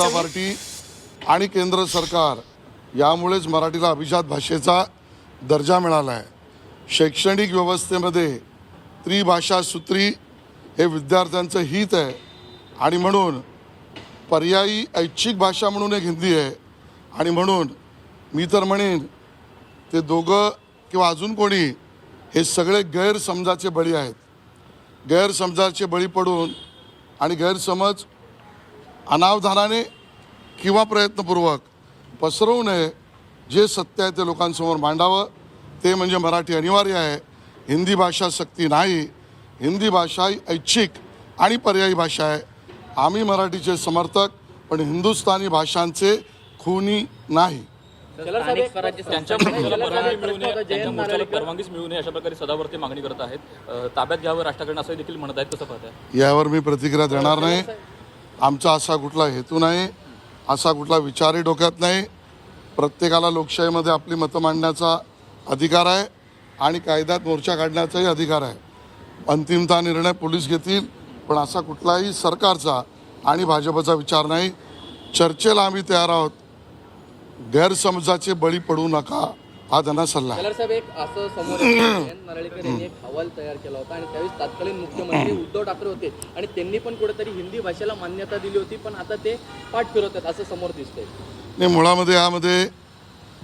जनता party आणि केंद्र सरकार यामुळेच मराठीला अभिजात भाषेचा दर्जा मिळाला आहे शैक्षणिक व्यवस्थेमध्ये त्रिभाषा सूत्री हे विद्यार्थ्यांचं हित आहे. आणि म्हणून पर्यायी ऐच्छिक भाषा म्हणून एक हिंदी आहे. आणि म्हणून मी तर म्हणेन ते दोघं किंवा अजून कोणी हे सगळे गैरसमजाचे बळी आहेत. गैरसमजाचे बळी पडून आणि गैरसमज अनावधानाने किंवा प्रयत्नपूर्वक पसरवू नये जे सत्य आहे ते लोकांसमोर मांडावं. ते म्हणजे मराठी अनिवार्य आहे. हिंदी भाषा सक्ती नाही. हिंदी भाषा ही ऐच्छिक आणि पर्यायी भाषा आहे. आम्ही मराठीचे समर्थक पण हिंदुस्थानी भाषांचे खूनी नाही. यावर मी प्रतिक्रिया देणार नाही. आमचा असा कुठला हेतू नाही असा कुठला विचारही डोक्यात नाही. प्रत्येकाला लोकशाहीमध्ये आपली मतं मांडण्याचा अधिकार आहे आणि कायद्यात मोर्चा काढण्याचाही अधिकार आहे. अंतिमता निर्णय पोलीस घेतील पण असा कुठलाही सरकारचा आणि भाजपचा विचार नाही. चर्चेला आम्ही तयार आहोत. गैरसमजाचे बळी पडू नका. हा त्यांना सल्ला. आहे साहेब एक असं समोर येतं, जयंत नारळीकर यांनी एक अहवाल तयार केला होता आणि तत्कालीन मुख्यमंत्री उद्धव ठाकरे होते आणि त्यांनी पण कुठेतरी हिंदी भाषेला मान्यता दिली होती पण आता ते पाठ फिरवतात असं समोर दिसतंय. नाही मुळामध्ये यामध्ये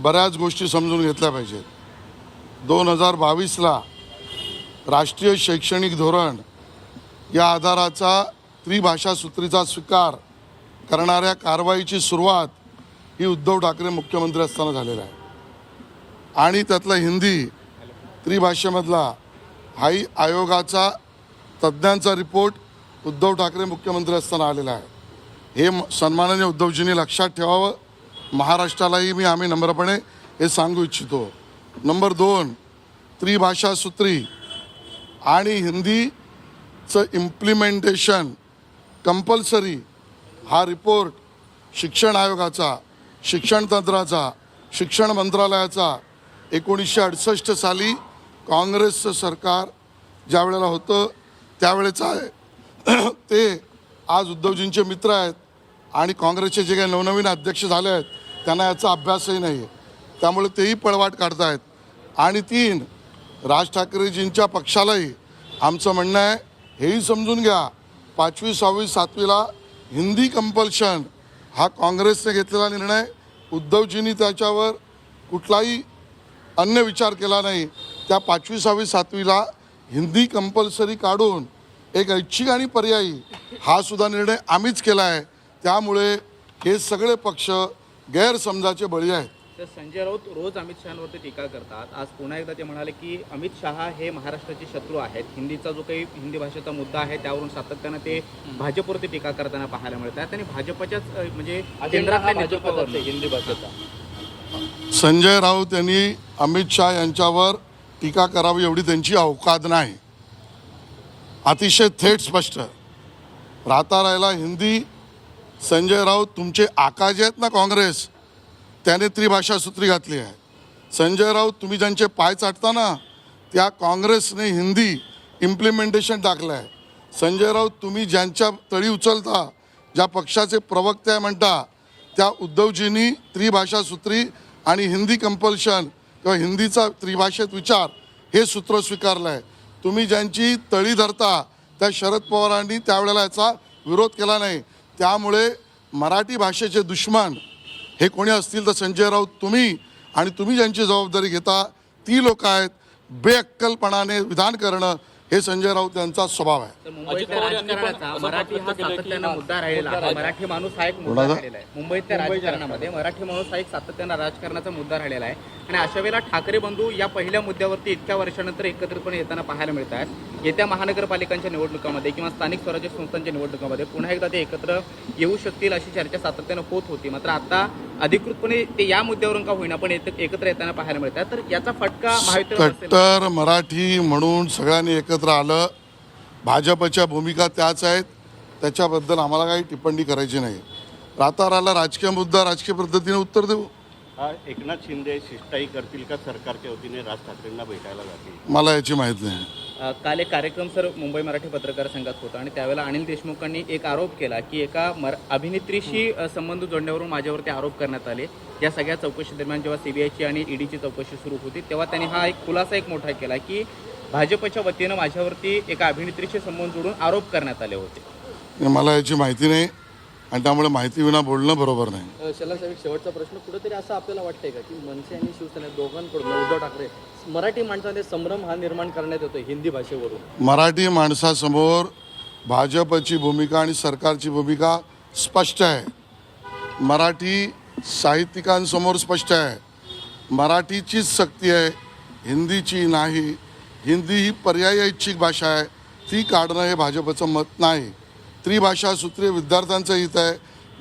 बऱ्याच गोष्टी समजून घेतल्या पाहिजेत. दोन हजार बावीसला राष्ट्रीय शैक्षणिक धोरण या आधाराचा त्रिभाषा सूत्रीचा स्वीकार करणाऱ्या कारवाईची सुरुवात ही उद्धव ठाकरे मुख्यमंत्री असताना झालेला आहे. आणि त्यातला हिंदी त्रिभाषेमधला हाही आयोगाचा तज्ज्ञांचा रिपोर्ट उद्धव ठाकरे मुख्यमंत्री असताना आलेला आहे. हे म- सन्माननीय उद्धवजींनी लक्षात ठेवावं. महाराष्ट्रालाही मी आम्ही नम्रपणे हे सांगू इच्छितो. नंबर दोन त्रिभाषा सूत्री आणि हिंदीचं इम्प्लिमेंटेशन कंपल्सरी हा रिपोर्ट शिक्षण आयोगाचा शिक्षण तंत्राचा शिक्षण मंत्रालयाचा एकोणीसशे अडुसष्ट साली काँग्रेसचं सरकार ज्या वेळेला होतं त्यावेळेचं आहे. ते आज उद्धवजींचे मित्र आहेत आणि काँग्रेसचे जे काही नवनवीन अध्यक्ष झाले आहेत त्यांना याचा अभ्यासही नाही आहे त्यामुळे तेही पळवाट काढतायत. आणि तीन राज ठाकरेजींच्या पक्षालाही आमचं म्हणणं आहे हेही समजून घ्या पाचवी सहावी सातवीला हिंदी कंपल्शन हा काँग्रेसने घेतलेला निर्णय. उद्धवजींनी त्याच्यावर कुठलाही अन्य विचार केला नाही. त्या पाचवी सहावी सातवीला हिंदी कंपल्सरी काढून एक ऐच्छिक आणि पर्यायी हा सुद्धा निर्णय आम्हीच केला आहे. त्यामुळे हे सगळे पक्ष गैरसमजाचे बळी आहेत. तर संजय राऊत रोज अमित शहावरती टीका करतात. आज पुन्हा एकदा ते म्हणाले की अमित शहा हे महाराष्ट्राचे शत्रू आहेत. हिंदीचा जो काही हिंदी भाषेचा मुद्दा आहे त्यावरून सातत्यानं ते भाजपवरती टीका करताना पाहायला मिळत आहे आणि भाजपच्याच म्हणजे केंद्रातल्या हा हिंदी भाषेचा. संजय राऊत यांनी अमित शहा यांच्यावर टीका करावी एवढी त्यांची अवकाद नाही. अतिशय थेट स्पष्ट. राहता राहिला हिंदी संजय राऊत तुमचे आकाजे आहेत ना काँग्रेस? त्याने त्रिभाषा सूत्री घातली आहे. संजय राऊत तुम्ही ज्यांचे पाय चाटता ना त्या काँग्रेसने हिंदी इम्प्लिमेंटेशन टाकलं आहे. संजय राऊत तुम्ही ज्यांच्या तळी उचलता ज्या पक्षाचे प्रवक्ते म्हणता त्या उद्धवजींनी त्रिभाषा सूत्री आणि हिंदी कंपल्शन किंवा हिंदीचा त्रिभाषेत विचार हे सूत्र स्वीकारलं आहे तुम्ही ज्यांची तळी धरता त्या शरद पवारांनी त्यावेळेला याचा विरोध केला नाही. त्यामुळे मराठी भाषेचे दुश्मन हे कोणी असतील तर संजय राऊत तुम्ही आणि तुम्ही ज्यांची जबाबदारी घेता ती लोक आहेत. बेअक्कलपणाने विधान करणं हे संजय राऊत यांचा स्वभाव आहे. तर मुंबईतल्या राजकारणाचा मराठी हा व्यक्त केलं की सातत्यानं मुद्दा राहिलेला आहे. मराठी माणूस हा एक मुद्दा कोणाचा? राहिलेला आहे. मुंबईतल्या राजकारणामध्ये मराठी माणूस हा एक सातत्यानं राजकारणाचा मुद्दा राहिलेला आहे. आणि अशा वेळेला ठाकरे बंधू या पहिल्या मुद्द्यावरती इतक्या वर्षानंतर एकत्रितपणे येताना पाहायला मिळत आहेत. येत्या महानगरपालिकांच्या निवडणुकांमध्ये किंवा स्थानिक स्वराज्य संस्थांच्या निवडणुकांमध्ये पुन्हा एकदा ते एकत्र येऊ शकतील अशी चर्चा सातत्यानं होत होती. मात्र आता अधिकृतपणे ते या मुद्द्यावरून का होईना पण येत- एकत्र येताना पाहायला मिळत आहे तर याचा फटका असेल कट्टर मराठी म्हणून सगळ्यांनी एकत्र आलं. भाजपच्या भूमिका त्याच आहेत. त्याच्याबद्दल आम्हाला काही टिप्पणी करायची नाही. राहता राहिला राजकीय मुद्दा राजकीय पद्धतीने उत्तर देऊ. हा एकनाथ शिंदे शिष्टाई करतील का सरकारच्या वतीने? राज ठाकरेंना भेटायला जातील. मला याची माहीत नाही. काल एक कार्यक्रम सर मुंबई मराठी पत्रकार संघात होता आणि त्यावेळेला अनिल देशमुखांनी एक आरोप केला की एका मर अभिनेत्रीशी संबंध जोडण्यावरून माझ्यावरती आरोप करण्यात आले. या सगळ्या चौकशी दरम्यान जेव्हा सीबीआयची आणि ईडीची चौकशी सुरू होती तेव्हा त्यांनी हा एक खुलासा एक मोठा केला की भाजपच्या वतीनं माझ्यावरती एका अभिनेत्रीशी संबंध जोडून आरोप करण्यात आले होते. मला याची माहिती नाही आणि त्यामुळे माहिती विना बोलणं बरोबर नाही. अ, शला साहेब शेवटचा प्रश्न. कुठेतरी असं आपल्याला वाटतंय का की मनसे आणि शिवसेना दोघांकडून उद्धव ठाकरे मराठी माणसाने संभ्रम हा निर्माण करण्यात येतोय हिंदी भाषेवरून? मराठी माणसासमोर भाजपची भूमिका आणि सरकारची भूमिका स्पष्ट आहे. मराठी साहित्यिकांसमोर स्पष्ट आहे. मराठीचीच सक्ती आहे हिंदीची नाही. हिंदी ही पर्याय इच्छिक भाषा आहे. ती काढणं हे भाजपचं मत नाही. त्रिभाषा सूत्रीय विद्यार्थ्यांचं हित आहे.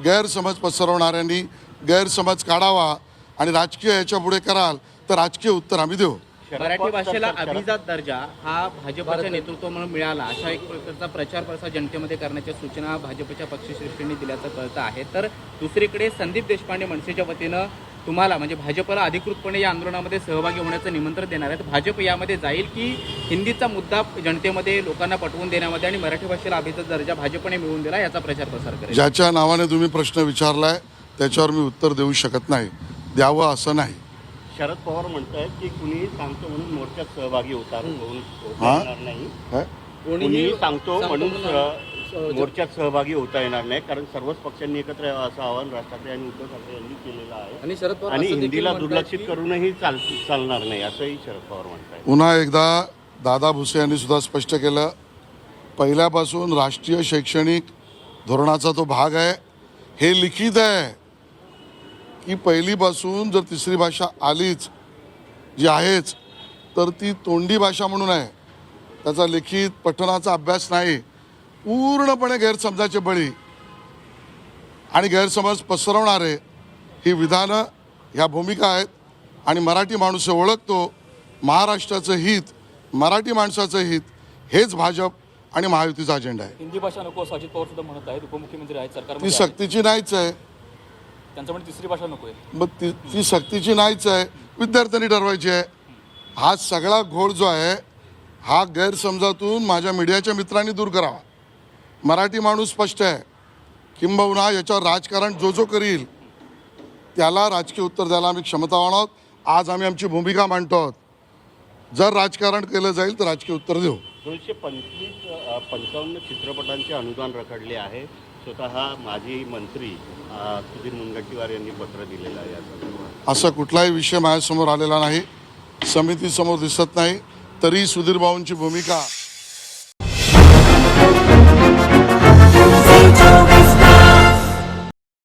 गैरसमज पसरवणाऱ्यांनी गैरसमज काढावा आणि राजकीय याच्यापुढे कराल तर राजकीय उत्तर आम्ही देऊ. मराठी भाषेला अभिजात दर्जा हा भाजपच्या म्हणून मिळाला. अशा एक प्रकारचा प्रचार प्रसार जनतेमध्ये करण्याच्या सूचना भाजपच्या पक्षश्रेष्ठींनी दिल्याचं कळतं आहे. तर दुसरीकडे संदीप देशपांडे मनसेच्या वतीनं तुम्हाला म्हणजे भाजपला अधिकृतपणे या आंदोलनामध्ये सहभागी होण्याचं निमंत्रण देणार आहेत. भाजप यामध्ये जाईल की हिंदीचा मुद्दा जनतेमध्ये लोकांना पटवून देण्यामध्ये आणि मराठी भाषेला अभिजात दर्जा भाजपने मिळवून दिला याचा प्रचार प्रसार करेल. ज्याच्या नावाने तुम्ही प्रश्न विचारलाय त्याच्यावर मी उत्तर देऊ शकत नाही. द्यावं असं नाही. शरद पवार म्हणतायत की कुणीही सांगतो म्हणून मोर्चात सहभागी होता नाही? कुणीही सांगतो म्हणून मोर्चात सहभागी होता येणार नाही कारण सर्वच पक्षांनी एकत्र यावं असं आवाहन राज ठाकरे आणि उद्धव ठाकरे यांनी केलेलं आहे. आणि शरद पवार आणि हिंदीला दुर्लक्षित करूनही चाल चालणार नाही असंही शरद पवार म्हणतायत. पुन्हा एकदा दादा भुसे यांनी सुद्धा स्पष्ट केलं. पहिल्यापासून राष्ट्रीय शैक्षणिक धोरणाचा तो भाग आहे. हे लिखित आहे की पहिलीपासून जर तिसरी भाषा आलीच जी आहेच तर ती तोंडी भाषा म्हणून आहे. त्याचा लिखित पठणाचा अभ्यास नाही. पूर्णपणे गैरसमजाचे बळी आणि गैरसमज पसरवणारे ही विधानं ह्या भूमिका आहेत आणि मराठी माणूस ओळखतो. महाराष्ट्राचं हित मराठी माणसाचं हित हेच भाजप आणि महायुतीचा अजेंडा आहे. हिंदी भाषा नको असं अजित पवार सुद्धा म्हणत आहेत. उपमुख्यमंत्री आहेत ती सरकारमध्ये आहेत. सक्तीची नाहीच आहे. त्यांचं म्हणजे तिसरी भाषा नको आहे. मग ती ती सक्तीची नाहीच आहे. विद्यार्थ्यांनी ठरवायची आहे. हा सगळा घोळ जो आहे हा गैरसमजातून माझ्या मीडियाच्या मित्रांनी दूर करावा. मराठी माणूस स्पष्ट आहे. किंबहुना याच्यावर राजकारण जो जो करील त्याला राजकीय उत्तर द्यायला आम्ही क्षमतावान आहोत आज आम्ही आमची भूमिका मांडतो आहोत. जर राजकारण केलं जाईल तर राजकीय उत्तर देऊ. दोनशे पंचवीस पंचावन्न चित्रपटांचे अनुदान रखडले आहे. स्वतः माजी मंत्री सुधीर मुनगंटीवार यांनी पत्र दिलेलं आहे असा कुठलाही विषय माझ्यासमोर आलेला नाही. समितीसमोर दिसत नाही. तरी सुधीर भाऊंची भूमिका